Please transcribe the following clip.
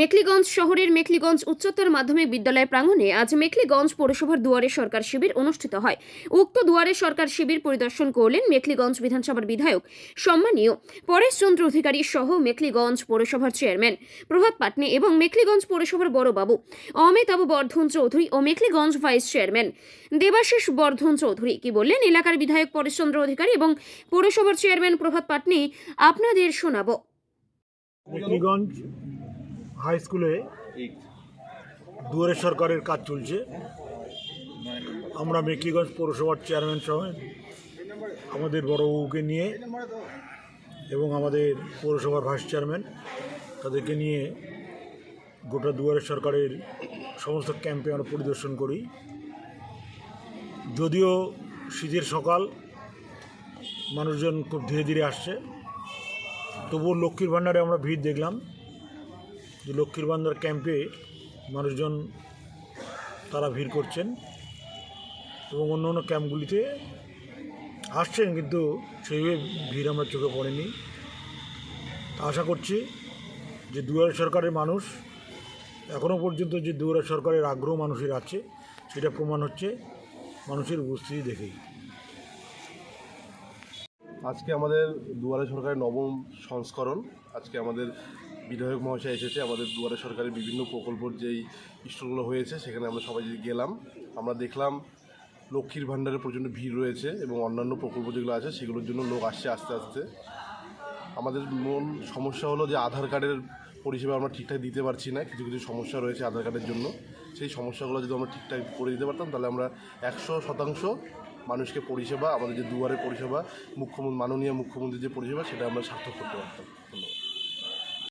মেখলিগঞ্জ শহরের মেখলিগঞ্জ উচ্চতর মাধ্যমিক বিদ্যালয় প্রাঙ্গণে আজ মেখলিগঞ্জ পৌরসভার দুয়ারে সরকার শিবির অনুষ্ঠিত হয়। উক্ত দুয়ারে সরকার শিবির পরিদর্শন করলেন মেখলিগঞ্জ বিধানসভার বিধায়ক, সম্মানীয় পরেশ চন্দ্র অধিকারী সহ মেখলিগঞ্জ পৌরসভার চেয়ারম্যান প্রভাত পাটনি এবং মেখলিগঞ্জ পৌরসভার বড়বাবু অমিতাভ বর্ধন চৌধুরী ও মেখলিগঞ্জ ভাইস চেয়ারম্যান দেবাশিস বর্ধন চৌধুরী। কি বললেন? এলাকার বিধায়ক পরেশ চন্দ্র অধিকারী এবং পৌরসভার চেয়ারম্যান প্রভাত পাটনি আপনাদের শোনাবো। হাই স্কুলে দুয়ারে সরকারের কাজ চলছে। আমরা মেকলিগঞ্জ পৌরসভার চেয়ারম্যান সহ আমাদের বড়বাবুকে নিয়ে এবং আমাদের পৌরসভার ভাইস চেয়ারম্যান তাদেরকে নিয়ে গোটা দুয়ারে সরকারের সমস্ত ক্যাম্পে আমরা পরিদর্শন করি। যদিও শীতের সকাল মানুষজন খুব ধীরে ধীরে আসছে তবুও লক্ষ্মীর ভাণ্ডারে আমরা ভিড় দেখলাম। যে লক্ষ্মীর ভাণ্ডার ক্যাম্পে মানুষজন তারা ভিড় করছেন এবং অন্য অন্য ক্যাম্পগুলিতে আসছেন, কিন্তু সেইভাবে ভিড় আমরা চোখে পড়েনি। আশা করছি যে দুয়ারে সরকারের মানুষ এখনও পর্যন্ত যে দুয়ারে সরকারের আগ্রহ মানুষের আছে, সেটা প্রমাণ হচ্ছে মানুষের উপস্থিতি দেখেই। আজকে আমাদের দুয়ারে সরকারের নবম সংস্করণ, আজকে আমাদের বিধায়ক মহাশয় এসেছে, আমাদের দুয়ারে সরকারের বিভিন্ন প্রকল্পর যেই স্টলগুলো হয়েছে, সেখানে আমরা সবাই গেলাম। আমরা দেখলাম লক্ষ্মীর ভাণ্ডারে প্রচণ্ড ভিড় রয়েছে এবং অন্যান্য প্রকল্প যেগুলো আছে, সেগুলোর জন্য লোক আসছে আস্তে আস্তে। আমাদের মূল সমস্যা হলো যে আধার কার্ডের পরিষেবা আমরা ঠিকঠাক দিতে পারছি না, কিছু কিছু সমস্যা রয়েছে আধার কার্ডের জন্য। সেই সমস্যাগুলো যদি আমরা ঠিকঠাক করে দিতে পারতাম, তাহলে আমরা একশো শতাংশ মানুষকে পরিষেবা, আমাদের যে দুয়ারে পরিষেবা, মুখ্যমন্ত্রী, মাননীয় মুখ্যমন্ত্রীর যে পরিষেবা, সেটা আমরা সার্থক করতে পারতাম।